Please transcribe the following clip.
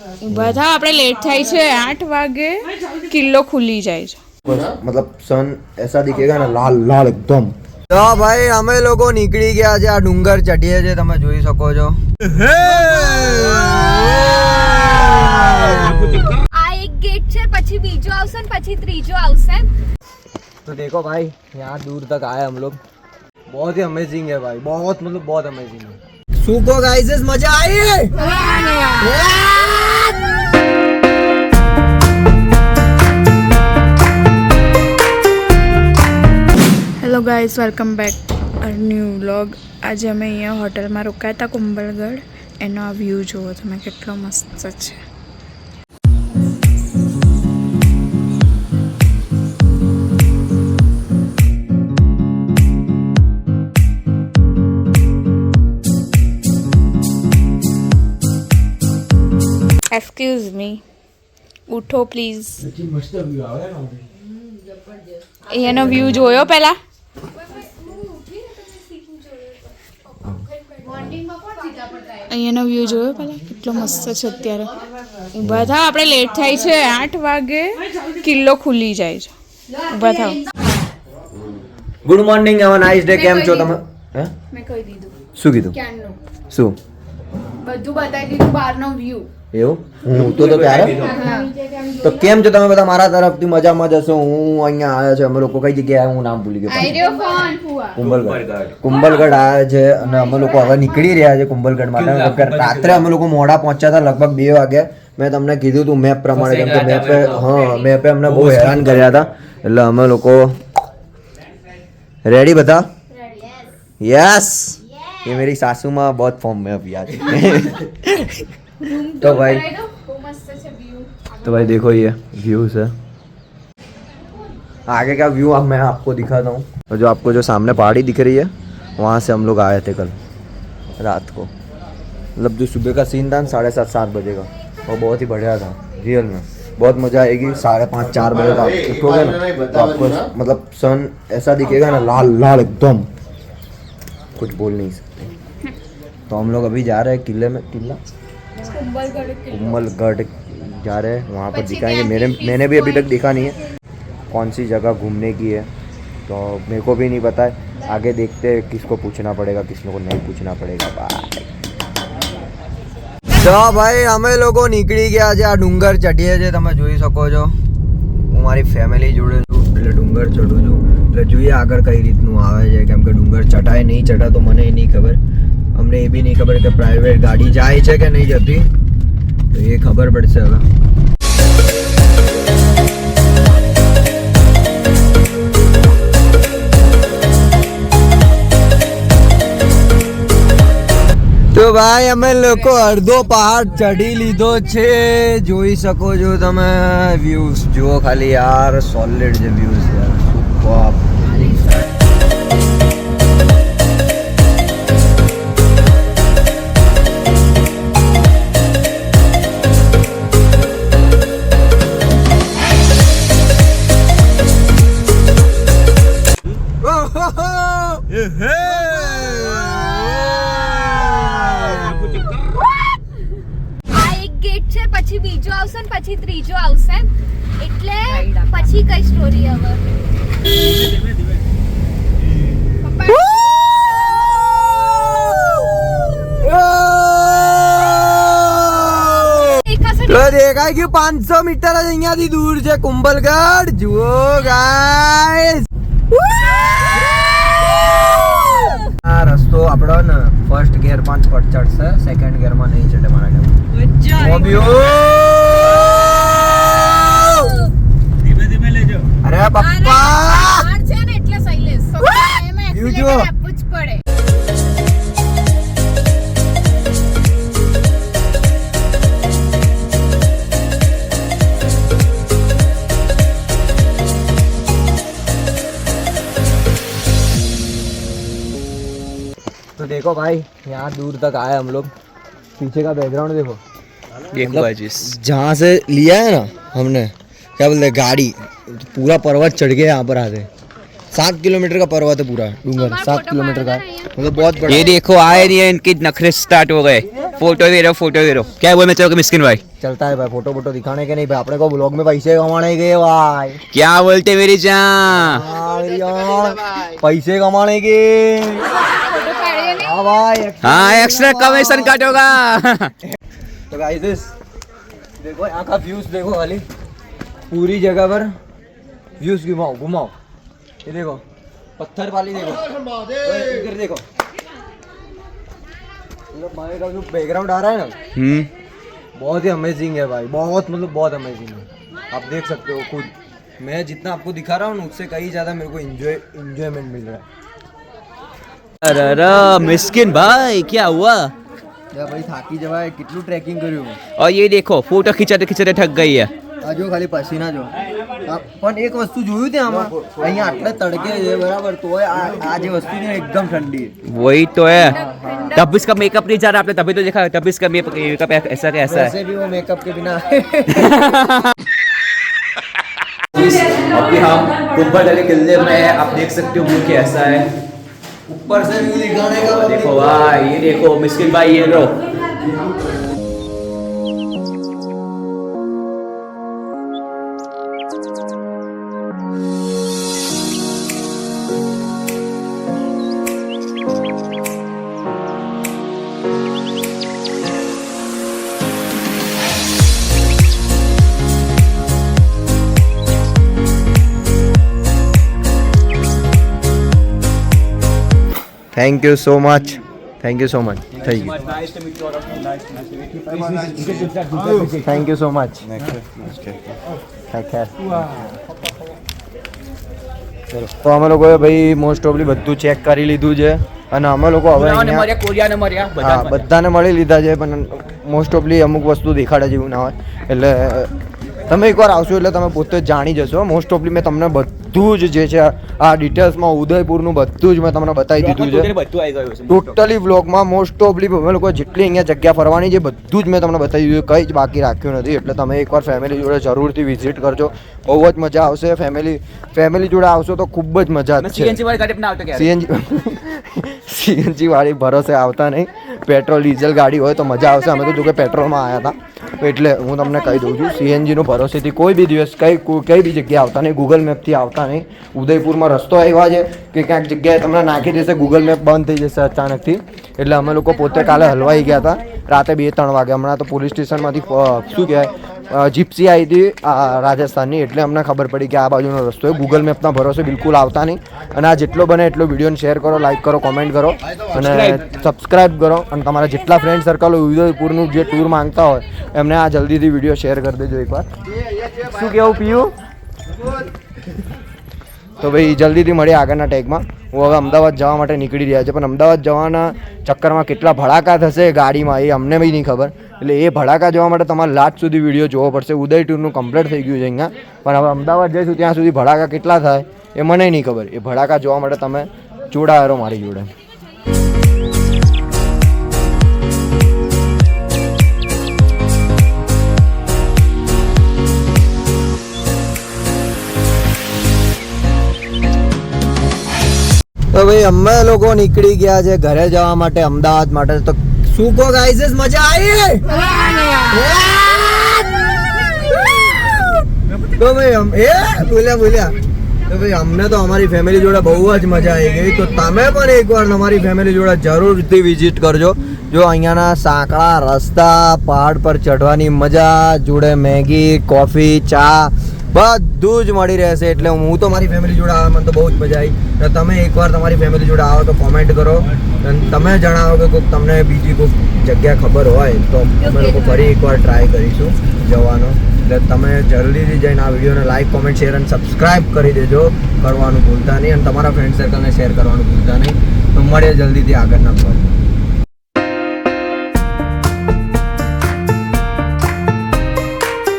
ઊભા થાવ આપણે લેટ થાય છે આઠ વાગે કિલ્લો ખુલી જાય છે मतलब सन ऐसा दिखेगा ना लाल लाल एकदम તો ભાઈ અમે લોકો નીકળી ગયા છે આ ડુંગર ચઢીએ છે તમે જોઈ શકો છો આ એક ગેટ છે પછી બીજો આવશે ને પછી ત્રીજો આવશે तो देखो भाई यहाँ दूर तक आए हम लोग बहुत ही अमेजिंग है भाई बहुत मतलब बहुत अमेजिंग है सुको गाइस मजा आई hello guys welcome back new vlog આજે અમે અહીંયા હોટલમાં રોકાયા હતા કુંભલગઢ. એનો આ વ્યૂ જુઓ તમે કેટલો મસ્ત છે. એક્સક્યુઝ મી ઉઠો પ્લીઝ અહીંયાનો વ્યૂ જોયો પહેલા? અહીંયાનો વ્યૂ જોયો પેલા? કેટલો મસ્ત છે અત્યારે. ઊભા થાવ આપણે લેટ થાય છે આઠ વાગે. કિલ્લો ખુલી જાય છે. ઊભા થાવ good morning have nice day કેમ છો તમે? હે મેં કહી દીધું. શું કીધું? શું? બધું બતાવી દીધું બહારનો વ્યૂ એવું? હું તો તો ત્યારે? તો કેમ છો તમે બધા મારા તરફથી? મજામાં જશો હું અહીંયા આવ્યા છે. અમે લોકો કઈ જગ્યાએ હું નામ ભૂલી ગયો. આઈડિયો ફોન? ફુવા. કુંભલગઢ. કુંભલગઢ. આવ્યા છે અને અમે લોકો હવે નીકળી રહ્યા છે કુંભલગઢ માટે. રાત્રે અમે લોકો મોડા પહોંચ્યા હતા લગભગ બે વાગે. મેં તમને કીધું હતું મેપ પ્રમાણે કેમ કે મેપે હા મેપે અમને બહુ હેરાન કર્યા હતા. એટલે અમે લોકો રેડી બધા? यस ये मेरी सासू माँ बहुत फॉर्म में अभी आज तो भाई तो भाई देखो ये व्यूज़ है। आगे का व्यू अब मैं आपको दिखाता हूँ। और जो आपको जो सामने पहाड़ी दिख रही है वहाँ से हम लोग आए थे कल रात को। मतलब जो सुबह का सीन था ना साढ़े सात सात बजे का वो बहुत ही बढ़िया था रियल में। बहुत मज़ा आएगी साढ़े पाँच चार बजे का आप उठोगे ना तो आपको मतलब सन ऐसा दिखेगा ना लाल लाल एकदम। कुछ बोल नहीं सकते तो हम लोग अभी जा रहे हैं किले में किला कुंभलगढ़ जा रहे हैं वहाँ पर दिखाएंगे मेरे मैंने भी अभी तक देखा नहीं है कौन सी जगह घूमने की है तो मेरे को भी नहीं पता है आगे देखते हैं किसको पूछना पड़ेगा किसी को नहीं पूछना पड़ेगा बाय તો ભાઈ અમે લોકો નીકળી ગયા છે આ ડુંગર ચઢીએ છે તમે જોઈ શકો છો હું મારી ફેમિલી જોડે છું એટલે ડુંગર ચઢું છું એટલે જોઈએ આગળ કઈ રીતનું આવે છે. કેમ કે ડુંગર ચટાય નહીં ચટાય તો મને નહીં ખબર. અમને એ બી નહીં ખબર કે પ્રાઇવેટ ગાડી જાય છે કે નહીં જતી. તો એ ખબર પડશે હવે. તો ભાઈ, અમે લોકો અડધો પહાડ ચડી લીધો છે. જોઈ શકો છો તમે વ્યૂઝ જુઓ ખાલી યાર સોલિડ જે વ્યૂઝ યાર. સુપર આ એક ગેટ છે પછી બીજો આવશે ને પછી ત્રીજો આવશે. એટલે પછી કઈ સ્ટોરી હવે? તો દેખાય ગયું પાંચસો મીટર જ અહીંયાથી દૂર છે કુંભલગઢ. જુઓ ગાઈસ આ રસ્તો આપણો ને ફર્સ્ટ ગેર પાંચ જ પટ ચડશે સેકન્ડ ગેરમાં માં નહીં ચડે મારા ખ્યાલ અરે પપ્પા પહાડ છે ને એટલે શૈલેષ એમાં You જો. accelerator આપવું જ પડે तो देखो भाई यहाँ दूर तक आए हम लोग पीछे का बैकग्राउंड देखो देखो अजीज जहाँ से लिया है ना हमने क्या बोलते हैं गाड़ी पूरा पर्वत चढ़ के यहाँ पर आते सात किलोमीटर का पर्वत है पूरा डूंगर। सात किलोमीटर का। मतलब बहुत बड़ा। ये देखो आए नहीं है इनके नखरे स्टार्ट हो गए। फ़ोटो दे रहे फ़ोटो दे रहे क्या मैं चलो मिस्किन भाई? चलता है भाई फ़ोटो वोटो दिखाने के नहीं भाई अपने को ब्लॉग में पैसे कमाने के भाई। क्या बोलते मेरी जान? पैसे कमाने के। हाँ भाई हाँ एक्स्ट्रा कमीशन काटोगा तो गाइस देखो यहाँ का व्यूज़ देखो खाली। पूरी जगह पर व्यूज़ घुमाओ घुमाओ। ये देखो पत्थर वाली देखो। इधर देखो। मतलब भाई का जो बैकग्राउंड आ रहा है ना हम्म। बहुत ही अमेजिंग है भाई बहुत मतलब बहुत अमेजिंग है। आप देख सकते हो खुद। मैं जितना आपको दिखा रहा हूँ उससे कहीं ज़्यादा मेरे को इंजॉय इंजॉयमेंट मिल रहा है। अरे अरे मिस्किन भाई क्या हुआ? भाई थाकी जवाए कितनू ट्रैकिंग करी और ये देखो फ़ोटो खिंचाते खिंचाते थक गई है। આ જો ખાલી પસીના જો આ- પણ એક વસ્તુ જોયું તે આમાં અહીંયા આટલા તડકે છે બરાબર તોય આ આ જે વસ્તુ છે ને એકદમ ઠંડી वही तो है तब इसका मेकअप नहीं जा रहा आपने तभी तो देखा तब इसका मेकअप ऐसा का ऐसा है वैसे भी वो मेकअप के बिना अभी हम कुंभलगढ़ किले में है आप देख सकते हो व्यू कैसा है ऊपर से व्यू दिखाने का देखो भाई ये देखो मिस्किन भाई ये लो Thank you so much thank you so much થઈ ગયું થેન્ક યુ સો મચ તો અમે લોકોએ ભાઈ મોસ્ટ ઓફલી બધું ચેક કરી લીધું છે. અને અમે લોકો હવે અહીંયા કોરિયા ને મર્યા હા બધાને મળી લીધા છે પણ મોસ્ટ ઓફલી અમુક વસ્તુ દેખાડે જેવું ના હોય. એટલે તમે એકવાર આવશો એટલે તમે પોતે જાણી જશો. મોસ્ટ ઓફલી મેં તમને બધું જ જે છે આ ડિટેલ્સમાં ઉદયપુરનું બધું જ મેં તમને બતાવી દીધું છે. ટોટલી વ્લોગમાં મોસ્ટ ઓફલી અમે લોકો જેટલી અહીંયા જગ્યા ફરવાની છે બધું જ મેં તમને બતાવી દીધું કંઈ જ બાકી રાખ્યું નથી એટલે તમે એકવાર ફેમિલી જોડે જરૂરથી વિઝિટ કરજો. બહુ જ મજા આવશે ફેમિલી ફેમિલી જોડે આવશો તો ખૂબ જ મજા છે. સીએનજી સીએનજી વાળી ભરોસે આવતા નહીં. પેટ્રોલ ડીઝલ ગાડી હોય તો મજા આવશે. અમે તો જો કે પેટ્રોલમાં આવ્યા હતા. એટલે હું તમને કહી દઉં છું સીએનજીનો ભરોસેથી કોઈ બી દિવસ કઈ કોઈ- કઈ બી જગ્યાએ આવતા નહીં. ગૂગલ મેપથી આવતા નહીં. ઉદયપુરમાં રસ્તો એવા છે કે ક્યાંક જગ્યાએ તમને નાખી દેશે ગૂગલ મેપ બંધ થઈ જશે અચાનકથી. એટલે અમે લોકો પોતે કાલે હલવાઈ ગયા હતા, રાતે બે ત્રણ વાગે. હમણાં તો પોલીસ સ્ટેશનમાંથી શું કહેવાય જીપ્સી આવી હતી રાજસ્થાનની. એટલે અમને ખબર પડી કે આ બાજુનો રસ્તો એ ગૂગલ મેપના ભરોસે બિલકુલ આવતા નહીં. અને આ જેટલો બને એટલો વિડીયોને શેર કરો લાઈક કરો કોમેન્ટ કરો અને સબસ્ક્રાઈબ કરો. અને તમારા જેટલા ફ્રેન્ડ સર્કલ ઉદયપુરનું જે ટૂર માંગતા હોય, એમને આ જલ્દીથી વીડિયો શેર કરી દેજો એકવાર. શું કેવું પીયું? તો ભાઈ, જલ્દીથી મળીએ આગળના ટેગમાં. હું હવે અમદાવાદ જવા માટે નીકળી રહ્યા છે, પણ અમદાવાદ જવાના ચક્કરમાં કેટલા ભડાકા થશે ગાડીમાં, એ અમને બી નહીં ખબર. એટલે એ ભડાકા જોવા માટે તમારે લાસ્ટ સુધી વીડિયો જોવો પડશે. ઉદય ટૂરનું કમ્પ્લીટ થઈ ગયું છે અહીંયા. પણ હવે અમદાવાદ જઈશું, ત્યાં સુધી ભડાકા કેટલા થાય એ મને નહીં ખબર. એ ભડાકા જોવા માટે તમે જોડાયેલો મારી જોડે. તો ભાઈ અમે લોકો નીકળી ગયા છે ઘરે જવા માટે અમદાવાદ માટે. તો શું કહો ગાઈઝ મજા આવી? તો ભાઈ એ બોલ્યા બોલ્યા. તો ભાઈ અમને તો અમારી ફેમિલી જોડે બહુ જ મજા આવી ગઈ. તો તમે પણ એકવાર તમારી ફેમિલી જોડે જરૂરથી વિઝિટ કરજો. જો અહીંયાના સાંકડા, રસ્તા, પહાડ પર ચઢવાની મજા, જોડે મેગી, કોફી, ચા, બધું જ મળી રહેશે. એટલે હું તો મારી ફેમિલી જોડે આવે, મને તો બહુ જ મજા આવી. અને તમે એકવાર તમારી ફેમિલી જોડે આવો તો કોમેન્ટ કરો. અને તમે જણાવો કે કોઈક તમને બીજી કોઈક જગ્યા ખબર હોય તો અમે લોકો ફરી એકવાર ટ્રાય કરીશું જવાનો. એટલે તમે જલ્દીથી જઈને આ વિડીયોને લાઈક કોમેન્ટ શેર અને સબસ્ક્રાઇબ કરી દેજો. કરવાનું ભૂલતા નહીં અને તમારા ફ્રેન્ડ સર્કલને શેર કરવાનું ભૂલતા નહીં. તો મળીએ જલ્દીથી આગળના પર